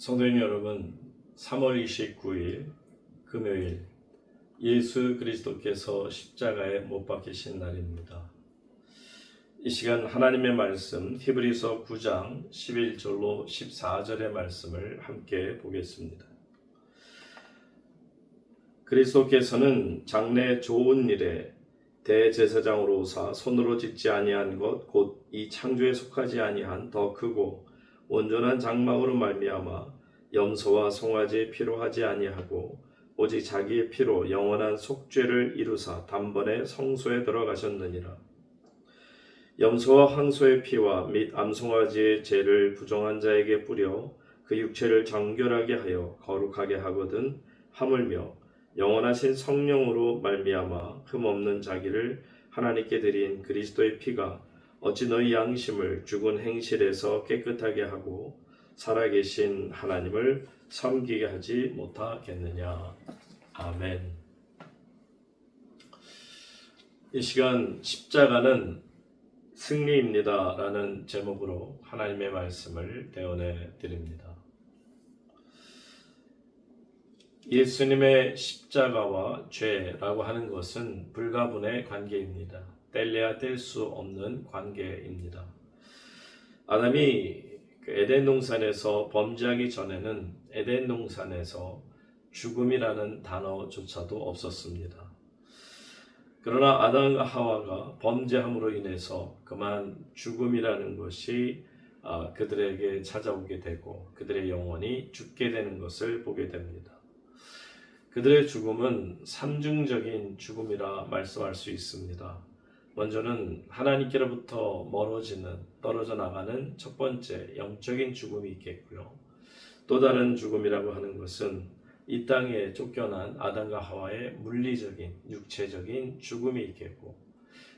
성도님 여러분, 3월 29일 금요일 예수 그리스도께서 십자가에 못 박히신 날입니다. 이 시간 하나님의 말씀 히브리서 9장 11절로 14절의 말씀을 함께 보겠습니다. 그리스도께서는 장래 좋은 일에 대제사장으로 오사 손으로 짓지 아니한 것 곧 이 창조에 속하지 아니한 더 크고 온전한 장막으로 말미암아 염소와 송아지의 피로 하지 아니하고 오직 자기의 피로 영원한 속죄를 이루사 단번에 성소에 들어가셨느니라. 염소와 황소의 피와 및 암송아지의 죄를 부정한 자에게 뿌려 그 육체를 정결하게 하여 거룩하게 하거든 하물며 영원하신 성령으로 말미암아 흠없는 자기를 하나님께 드린 그리스도의 피가 어찌 너희 양심을 죽은 행실에서 깨끗하게 하고 살아계신 하나님을 섬기게 하지 못하겠느냐. 아멘. 이 시간 십자가는 승리입니다. 라는 제목으로 하나님의 말씀을 대언해 드립니다. 예수님의 십자가와 죄라고 하는 것은 불가분의 관계입니다. 뗄래야 뗄 수 없는 관계입니다. 아담이 그 에덴 동산에서 범죄하기 전에는 에덴 동산에서 죽음이라는 단어조차도 없었습니다. 그러나 아담과 하와가 범죄함으로 인해서 그만 죽음이라는 것이 아, 그들에게 찾아오게 되고 그들의 영혼이 죽게 되는 것을 보게 됩니다. 그들의 죽음은 삼중적인 죽음이라 말씀할 수 있습니다. 먼저는 하나님께로부터 멀어지는 떨어져 나가는 첫 번째 영적인 죽음이 있겠고요. 또 다른 죽음이라고 하는 것은 이 땅에 쫓겨난 아담과 하와의 물리적인 육체적인 죽음이 있겠고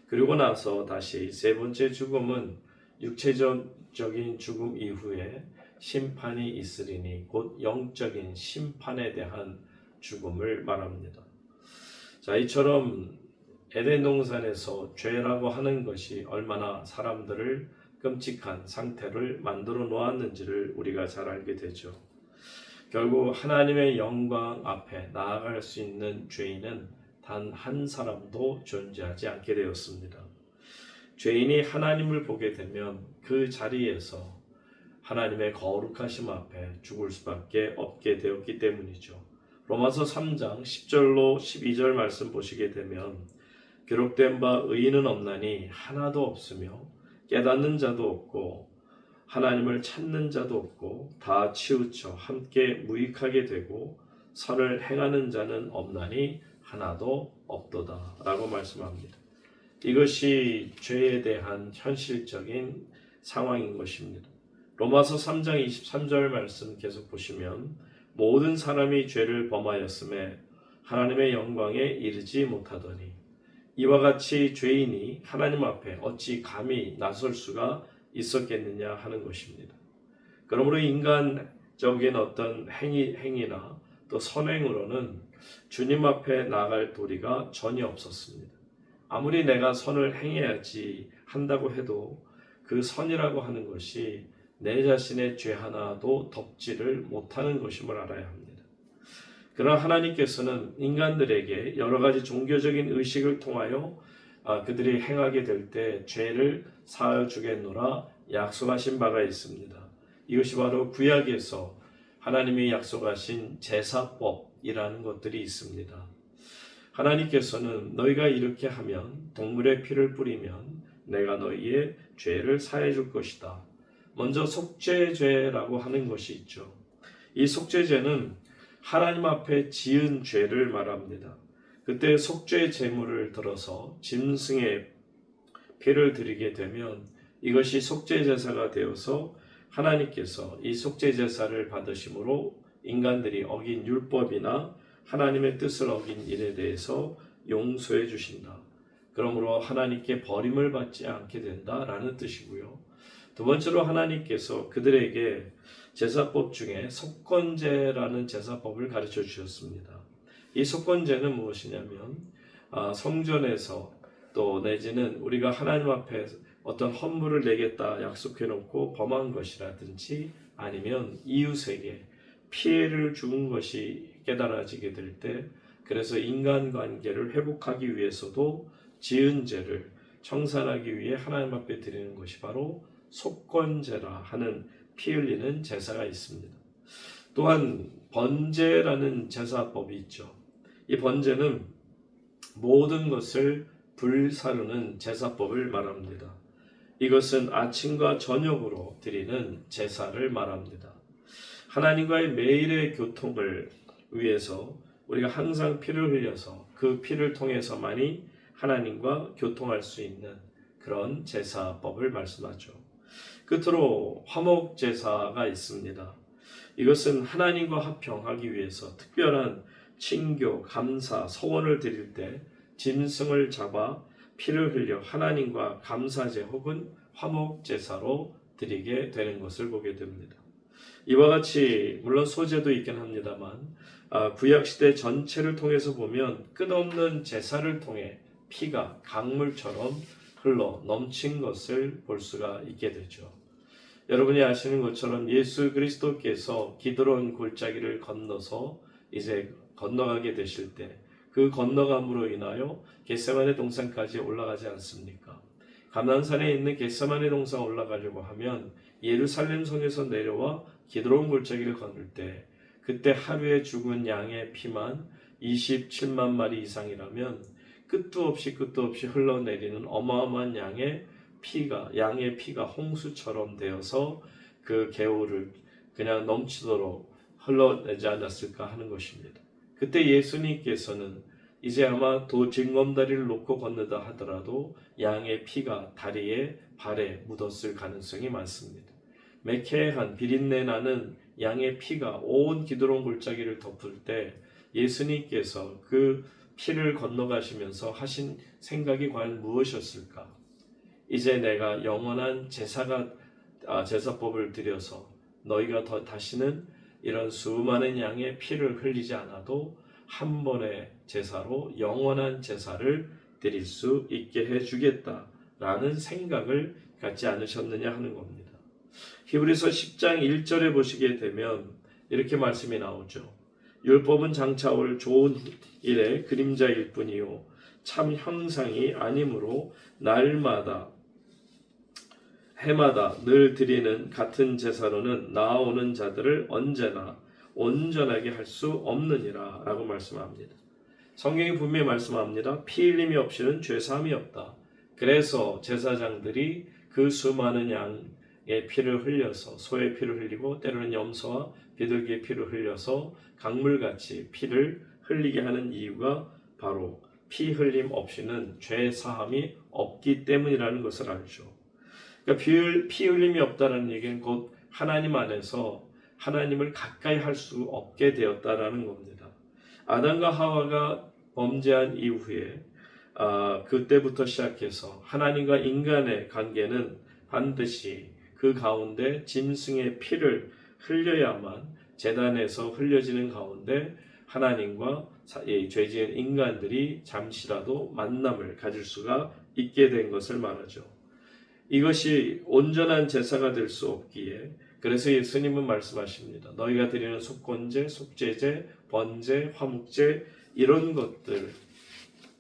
그리고 나서 다시 세 번째 죽음은 육체적인 죽음 이후에 심판이 있으리니 곧 영적인 심판에 대한 죽음을 말합니다. 자, 이처럼 에덴 동산에서 죄라고 하는 것이 얼마나 사람들을 끔찍한 상태를 만들어 놓았는지를 우리가 잘 알게 되죠. 결국 하나님의 영광 앞에 나아갈 수 있는 죄인은 단 한 사람도 존재하지 않게 되었습니다. 죄인이 하나님을 보게 되면 그 자리에서 하나님의 거룩하심 앞에 죽을 수밖에 없게 되었기 때문이죠. 로마서 3장 10절로 12절 말씀 보시게 되면 기록된 바 의인은 없나니 하나도 없으며 깨닫는 자도 없고 하나님을 찾는 자도 없고 다 치우쳐 함께 무익하게 되고 선을 행하는 자는 없나니 하나도 없도다라고 말씀합니다. 이것이 죄에 대한 현실적인 상황인 것입니다. 로마서 3장 23절 말씀 계속 보시면 모든 사람이 죄를 범하였음에 하나님의 영광에 이르지 못하더니 이와 같이 죄인이 하나님 앞에 어찌 감히 나설 수가 있었겠느냐 하는 것입니다. 그러므로 인간적인 어떤 행위, 행위나 또 선행으로는 주님 앞에 나갈 도리가 전혀 없었습니다. 아무리 내가 선을 행해야지 한다고 해도 그 선이라고 하는 것이 내 자신의 죄 하나도 덮지를 못하는 것임을 알아야 합니다. 그러나 하나님께서는 인간들에게 여러 가지 종교적인 의식을 통하여 아, 그들이 행하게 될 때 죄를 사하여 주겠노라 약속하신 바가 있습니다. 이것이 바로 구약에서 하나님이 약속하신 제사법이라는 것들이 있습니다. 하나님께서는 너희가 이렇게 하면 동물의 피를 뿌리면 내가 너희의 죄를 사해 줄 것이다. 먼저 속죄죄라고 하는 것이 있죠. 이 속죄죄는 하나님 앞에 지은 죄를 말합니다. 그때 속죄 제물을 들어서 짐승의 피를 드리게 되면 이것이 속죄 제사가 되어서 하나님께서 이 속죄 제사를 받으심으로 인간들이 어긴 율법이나 하나님의 뜻을 어긴 일에 대해서 용서해 주신다. 그러므로 하나님께 버림을 받지 않게 된다라는 뜻이고요. 두 번째로 하나님께서 그들에게 제사법 중에 속건제라는 제사법을 가르쳐 주셨습니다. 이 속건제는 무엇이냐면 아, 성전에서 또 내지는 우리가 하나님 앞에 어떤 헌물을 내겠다 약속해 놓고 범한 것이라든지 아니면 이웃에게 피해를 준 것이 깨달아지게 될 때 그래서 인간관계를 회복하기 위해서도 지은 죄를 청산하기 위해 하나님 앞에 드리는 것이 바로 속건제라 하는 피 흘리는 제사가 있습니다. 또한 번제라는 제사법이 있죠. 이 번제는 모든 것을 불사르는 제사법을 말합니다. 이것은 아침과 저녁으로 드리는 제사를 말합니다. 하나님과의 매일의 교통을 위해서 우리가 항상 피를 흘려서 그 피를 통해서만이 하나님과 교통할 수 있는 그런 제사법을 말씀하죠. 끝으로 화목 제사가 있습니다. 이것은 하나님과 화평하기 위해서 특별한 친교, 감사, 서원을 드릴 때 짐승을 잡아 피를 흘려 하나님과 감사제 혹은 화목 제사로 드리게 되는 것을 보게 됩니다. 이와 같이 물론 소제도 있긴 합니다만 아, 구약 시대 전체를 통해서 보면 끝없는 제사를 통해 피가 강물처럼 흘러 넘친 것을 볼 수가 있게 되죠. 여러분이 아시는 것처럼 예수 그리스도께서 기드론 골짜기를 건너서 이제 건너가게 되실 때 그 건너감으로 인하여 겟세만의 동산까지 올라가지 않습니까? 감난산에 있는 겟세만의 동산 올라가려고 하면 예루살렘 성에서 내려와 기드론 골짜기를 건널 때 그때 하루에 죽은 양의 피만 27만 마리 이상이라면 끝도 없이 끝도 없이 흘러내리는 어마어마한 양의 피가 양의 피가 홍수처럼 되어서 그 개울을 그냥 넘치도록 흘러내지 않았을까 하는 것입니다. 그때 예수님께서는 이제 아마 도 징검다리를 놓고 건너다 하더라도 양의 피가 다리에 발에 묻었을 가능성이 많습니다. 매캐한 비린내 나는 양의 피가 온 기드론 골짜기를 덮을 때 예수님께서 그 피를 건너가시면서 하신 생각이 과연 무엇이었을까? 이제 내가 영원한 제사가 아, 제사법을 들여서 너희가 더 다시는 이런 수많은 양의 피를 흘리지 않아도 한 번의 제사로 영원한 제사를 드릴 수 있게 해 주겠다라는 생각을 갖지 않으셨느냐 하는 겁니다. 히브리서 10장 1절에 보시게 되면 이렇게 말씀이 나오죠. 율법은 장차 올 좋은 일의 그림자일 뿐이요 참 형상이 아니므로 날마다 해마다 늘 드리는 같은 제사로는 나아오는 자들을 언제나 온전하게 할 수 없느니라 라고 말씀합니다. 성경이 분명히 말씀합니다. 피 흘림이 없이는 죄사함이 없다. 그래서 제사장들이 그 수많은 양의 피를 흘려서 소의 피를 흘리고 때로는 염소와 비둘기의 피를 흘려서 강물같이 피를 흘리게 하는 이유가 바로 피 흘림 없이는 죄 사함이 없기 때문이라는 것을 알죠. 그러니까 피, 피 흘림이 없다는 얘기는 곧 하나님 안에서 하나님을 가까이 할 수 없게 되었다라는 겁니다. 아담과 하와가 범죄한 이후에 아, 그때부터 시작해서 하나님과 인간의 관계는 반드시 그 가운데 짐승의 피를 흘려야만 재단에서 흘려지는 가운데 하나님과 죄지은 인간들이 잠시라도 만남을 가질 수가 있게 된 것을 말하죠. 이것이 온전한 제사가 될 수 없기에 그래서 예수님은 말씀하십니다. 너희가 드리는 속건제, 속죄제, 번제, 화목제 이런 것들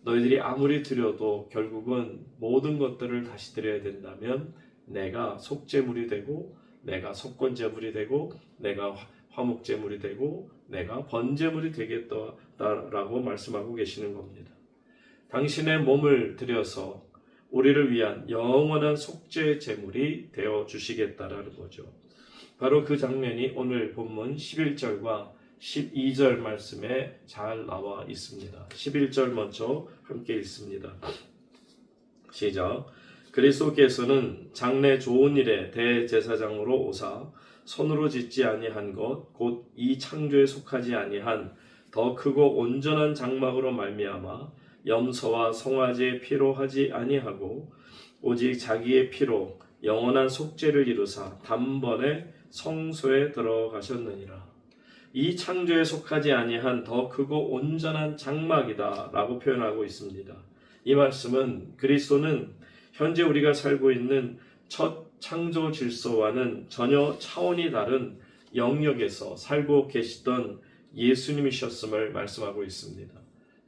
너희들이 아무리 드려도 결국은 모든 것들을 다시 드려야 된다면 내가 속죄물이 되고 내가 속건제물이 되고 내가 화목제물이 되고 내가 번제물이 되겠다라고 말씀하고 계시는 겁니다. 당신의 몸을 들여서 우리를 위한 영원한 속죄 제물이 되어 주시겠다라는 거죠. 바로 그 장면이 오늘 본문 11절과 12절 말씀에 잘 나와 있습니다. 11절 먼저 함께 읽습니다. 시작. 그리스도께서는 장래 좋은 일에 대제사장으로 오사 손으로 짓지 아니한 것 곧 이 창조에 속하지 아니한 더 크고 온전한 장막으로 말미암아 염소와 송아지의 피로 하지 아니하고 오직 자기의 피로 영원한 속죄를 이루사 단번에 성소에 들어가셨느니라. 이 창조에 속하지 아니한 더 크고 온전한 장막이다라고 표현하고 있습니다. 이 말씀은 그리스도는 현재 우리가 살고 있는 첫 창조 질서와는 전혀 차원이 다른 영역에서 살고 계시던 예수님이셨음을 말씀하고 있습니다.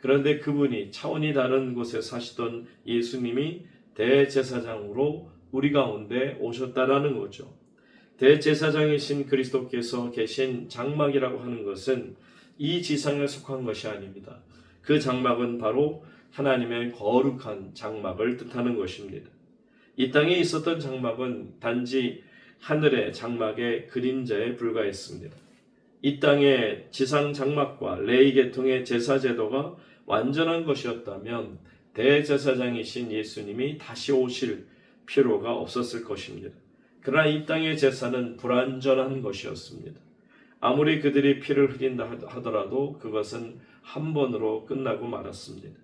그런데 그분이 차원이 다른 곳에 사시던 예수님이 대제사장으로 우리 가운데 오셨다라는 거죠. 대제사장이신 그리스도께서 계신 장막이라고 하는 것은 이 지상에 속한 것이 아닙니다. 그 장막은 바로 하나님의 거룩한 장막을 뜻하는 것입니다. 이 땅에 있었던 장막은 단지 하늘의 장막의 그림자에 불과했습니다. 이 땅의 지상 장막과 레이 계통의 제사 제도가 완전한 것이었다면 대제사장이신 예수님이 다시 오실 필요가 없었을 것입니다. 그러나 이 땅의 제사는 불완전한 것이었습니다. 아무리 그들이 피를 흘린다 하더라도 그것은 한 번으로 끝나고 말았습니다.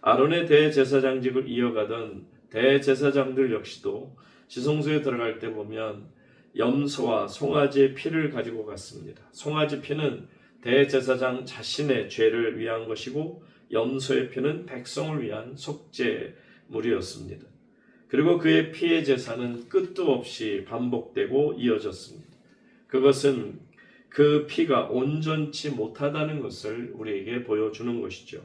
아론의 대제사장직을 이어가던 대제사장들 역시도 지성소에 들어갈 때 보면 염소와 송아지의 피를 가지고 갔습니다. 송아지 피는 대제사장 자신의 죄를 위한 것이고 염소의 피는 백성을 위한 속죄물이었습니다. 그리고 그의 피의 제사는 끝도 없이 반복되고 이어졌습니다. 그것은 그 피가 온전치 못하다는 것을 우리에게 보여주는 것이죠.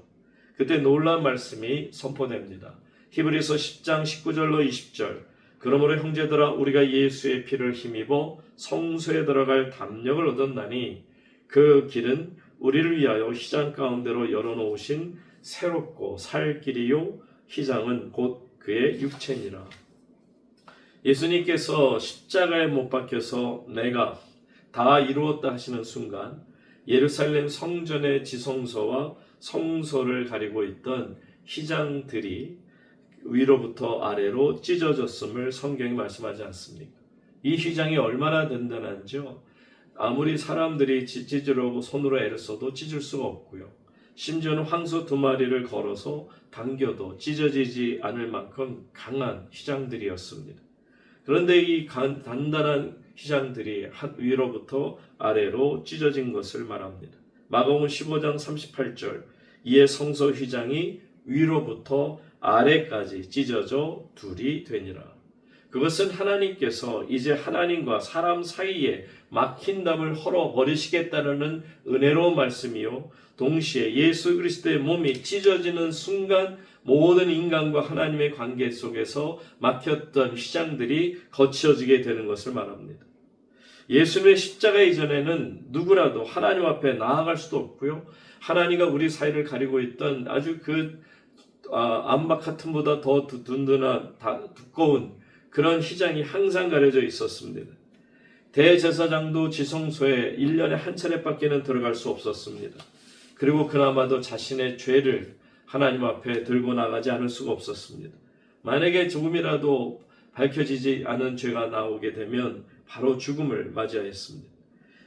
그때 놀라운 말씀이 선포됩니다. 히브리서 10장 19절로 20절. 그러므로 형제들아 우리가 예수의 피를 힘입어 성소에 들어갈 담력을 얻었나니 그 길은 우리를 위하여 휘장 가운데로 열어놓으신 새롭고 살 길이요 휘장은 곧 그의 육체니라. 예수님께서 십자가에 못 박혀서 내가 다 이루었다 하시는 순간 예루살렘 성전의 지성소와 성소를 가리고 있던 휘장들이 위로부터 아래로 찢어졌음을 성경이 말씀하지 않습니까? 이 휘장이 얼마나 든든한지요? 아무리 사람들이 찢으려고 손으로 애를 써도 찢을 수가 없고요. 심지어는 황소 두 마리를 걸어서 당겨도 찢어지지 않을 만큼 강한 휘장들이었습니다. 그런데 이 단단한 휘장들이 위로부터 아래로 찢어진 것을 말합니다. 마가복음 15장 38절 이에 성소 휘장이 위로부터 아래까지 찢어져 둘이 되니라. 그것은 하나님께서 이제 하나님과 사람 사이에 막힌 담을 헐어 버리시겠다는 은혜로운 말씀이요. 동시에 예수 그리스도의 몸이 찢어지는 순간 모든 인간과 하나님의 관계 속에서 막혔던 휘장들이 거치어지게 되는 것을 말합니다. 예수님의 십자가 이전에는 누구라도 하나님 앞에 나아갈 수도 없고요. 하나님과 우리 사이를 가리고 있던 아주 그 아, 암막 같은 보다 더 든든한 두꺼운 그런 휘장이 항상 가려져 있었습니다. 대제사장도 지성소에 1년에 한 차례밖에는 들어갈 수 없었습니다. 그리고 그나마도 자신의 죄를 하나님 앞에 들고 나가지 않을 수가 없었습니다. 만약에 조금이라도 밝혀지지 않은 죄가 나오게 되면 바로 죽음을 맞이하였습니다.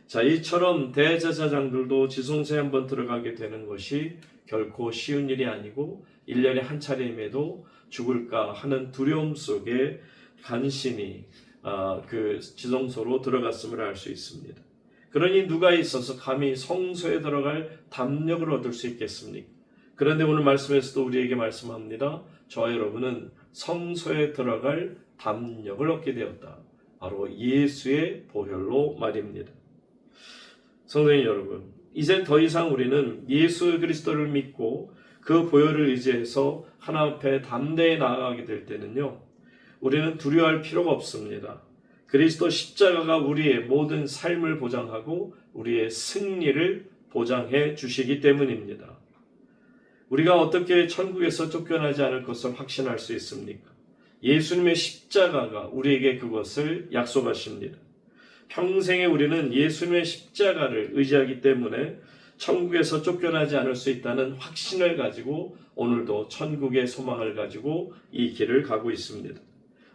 자, 이처럼 대제사장들도 지성소에 한번 들어가게 되는 것이 결코 쉬운 일이 아니고 1년에 한 차례임에도 죽을까 하는 두려움 속에 간신히 어, 그 지성소로 들어갔음을 알 수 있습니다. 그러니 누가 있어서 감히 성소에 들어갈 담력을 얻을 수 있겠습니까? 그런데 오늘 말씀에서도 우리에게 말씀합니다. 저 여러분은 성소에 들어갈 담력을 얻게 되었다. 바로 예수의 보혈로 말입니다. 성도님 여러분, 이제 더 이상 우리는 예수 그리스도를 믿고 그 보혈을 의지해서 하나님 앞에 담대히 나아가게 될 때는요, 우리는 두려워할 필요가 없습니다. 그리스도 십자가가 우리의 모든 삶을 보장하고 우리의 승리를 보장해 주시기 때문입니다. 우리가 어떻게 천국에서 쫓겨나지 않을 것을 확신할 수 있습니까? 예수님의 십자가가 우리에게 그것을 약속하십니다. 평생에 우리는 예수님의 십자가를 의지하기 때문에 천국에서 쫓겨나지 않을 수 있다는 확신을 가지고 오늘도 천국의 소망을 가지고 이 길을 가고 있습니다.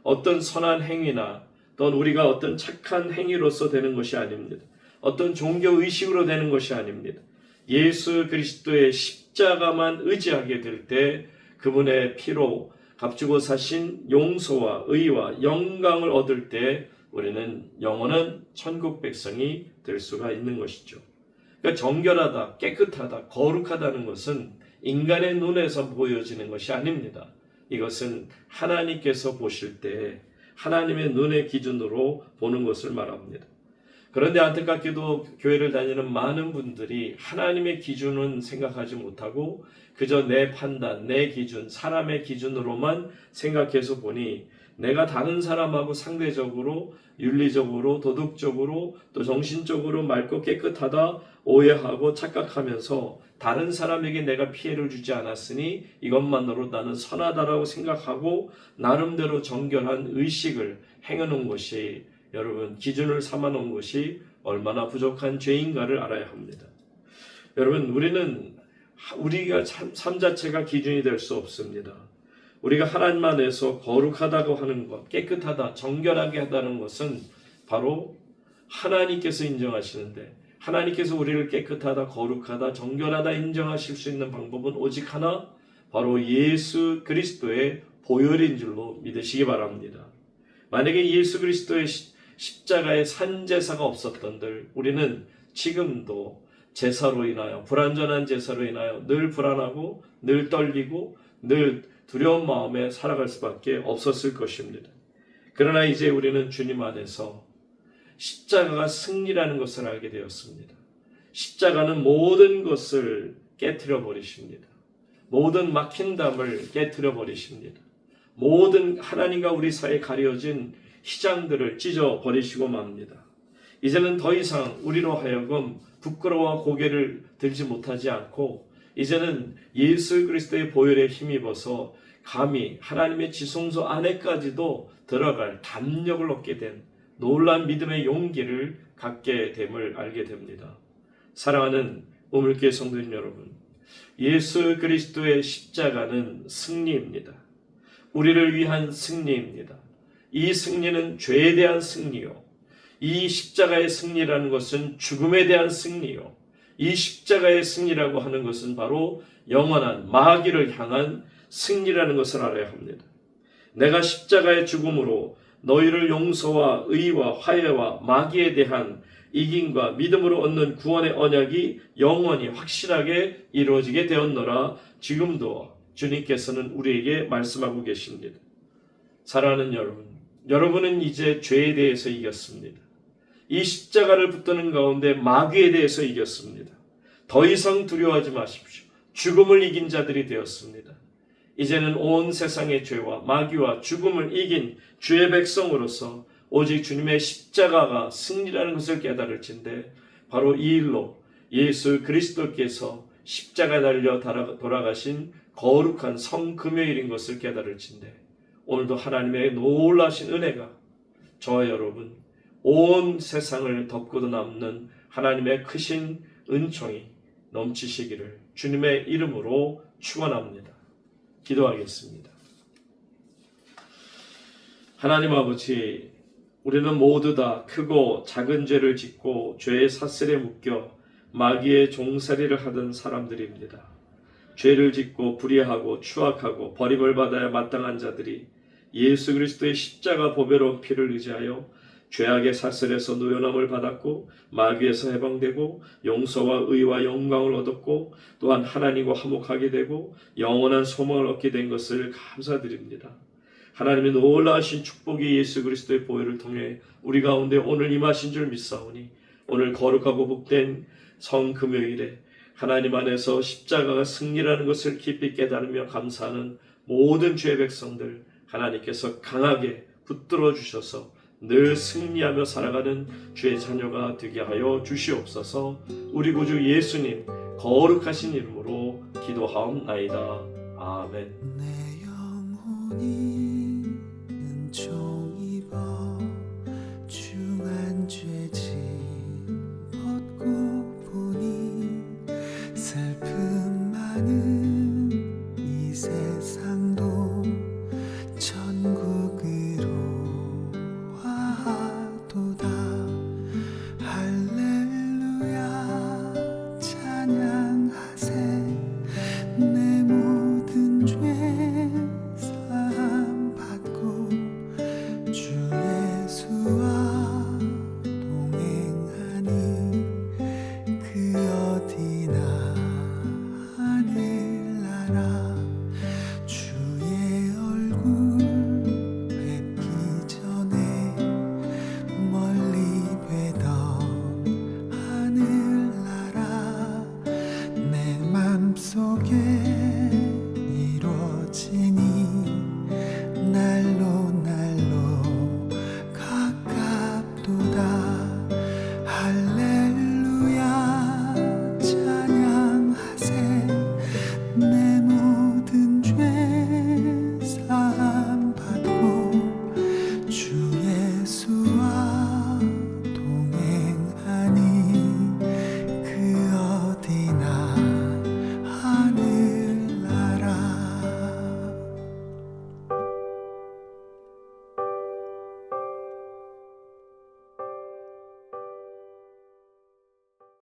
어떤 선한 행위나 또는 우리가 어떤 착한 행위로서 되는 것이 아닙니다. 어떤 종교 의식으로 되는 것이 아닙니다. 예수 그리스도의 십자가만 의지하게 될 때 그분의 피로 값주고 사신 용서와 의와 영광을 얻을 때 우리는 영원한 천국 백성이 될 수가 있는 것이죠. 그러니까 정결하다, 깨끗하다, 거룩하다는 것은 인간의 눈에서 보여지는 것이 아닙니다. 이것은 하나님께서 보실 때 하나님의 눈의 기준으로 보는 것을 말합니다. 그런데 안타깝게도 교회를 다니는 많은 분들이 하나님의 기준은 생각하지 못하고 그저 내 판단, 내 기준, 사람의 기준으로만 생각해서 보니 내가 다른 사람하고 상대적으로 윤리적으로 도덕적으로 또 정신적으로 맑고 깨끗하다 오해하고 착각하면서 다른 사람에게 내가 피해를 주지 않았으니 이것만으로 나는 선하다라고 생각하고 나름대로 정결한 의식을 행해놓은 것이 여러분 기준을 삼아놓은 것이 얼마나 부족한 죄인가를 알아야 합니다. 여러분 우리는 우리가 참, 삶 자체가 기준이 될 수 없습니다. 우리가 하나님 안에서 거룩하다고 하는 것, 깨끗하다, 정결하게 하다는 것은 바로 하나님께서 인정하시는데 하나님께서 우리를 깨끗하다, 거룩하다, 정결하다 인정하실 수 있는 방법은 오직 하나, 바로 예수 그리스도의 보혈인 줄로 믿으시기 바랍니다. 만약에 예수 그리스도의 십자가의 산제사가 없었던들 우리는 지금도 제사로 인하여 불완전한 제사로 인하여 늘 불안하고 늘 떨리고 늘 두려운 마음에 살아갈 수밖에 없었을 것입니다. 그러나 이제 우리는 주님 안에서 십자가가 승리라는 것을 알게 되었습니다. 십자가는 모든 것을 깨뜨려 버리십니다. 모든 막힌 담을 깨뜨려 버리십니다. 모든 하나님과 우리 사이에 가려진 희장들을 찢어 버리시고 맙니다. 이제는 더 이상 우리로 하여금 부끄러워 고개를 들지 못하지 않고 이제는 예수 그리스도의 보혈에 힘입어서 감히 하나님의 지성소 안에까지도 들어갈 담력을 얻게 된 놀란 믿음의 용기를 갖게 됨을 알게 됩니다. 사랑하는 우물교 성도님 여러분, 예수 그리스도의 십자가는 승리입니다. 우리를 위한 승리입니다. 이 승리는 죄에 대한 승리요. 이 십자가의 승리라는 것은 죽음에 대한 승리요. 이 십자가의 승리라고 하는 것은 바로 영원한 마귀를 향한 승리라는 것을 알아야 합니다. 내가 십자가의 죽음으로 너희를 용서와 의와 화해와 마귀에 대한 이김과 믿음으로 얻는 구원의 언약이 영원히 확실하게 이루어지게 되었노라 지금도 주님께서는 우리에게 말씀하고 계십니다. 사랑하는 여러분, 여러분은 이제 죄에 대해서 이겼습니다. 이 십자가를 붙드는 가운데 마귀에 대해서 이겼습니다. 더 이상 두려워하지 마십시오. 죽음을 이긴 자들이 되었습니다. 이제는 온 세상의 죄와 마귀와 죽음을 이긴 주의 백성으로서 오직 주님의 십자가가 승리라는 것을 깨달을진데 바로 이 일로 예수 그리스도께서 십자가 달려 돌아가신 거룩한 성금요일인 것을 깨달을진데 오늘도 하나님의 놀라신 은혜가 저와 여러분 온 세상을 덮고도 남는 하나님의 크신 은총이 넘치시기를 주님의 이름으로 축원합니다. 기도하겠습니다. 하나님 아버지, 우리는 모두 다 크고 작은 죄를 짓고 죄의 사슬에 묶여 마귀의 종살이를 하던 사람들입니다. 죄를 짓고 불의하고 추악하고 버림을 받아야 마땅한 자들이 예수 그리스도의 십자가 보배로운 피를 의지하여 죄악의 사슬에서 노연함을 받았고 마귀에서 해방되고 용서와 의와 영광을 얻었고 또한 하나님과 화목하게 되고 영원한 소망을 얻게 된 것을 감사드립니다. 하나님의 놀라우신 축복이 예수 그리스도의 보혈을 통해 우리 가운데 오늘 임하신 줄 믿사오니 오늘 거룩하고 복된 성 금요일에 하나님 안에서 십자가가 승리라는 것을 깊이 깨달으며 감사하는 모든 죄 백성들 하나님께서 강하게 붙들어 주셔서 늘 승리하며 살아가는 주의 자녀가 되게 하여 주시옵소서. 우리 구주 예수님 거룩하신 이름으로 기도하옵나이다. 아멘. 내 영혼이 은총 입어 중한 죄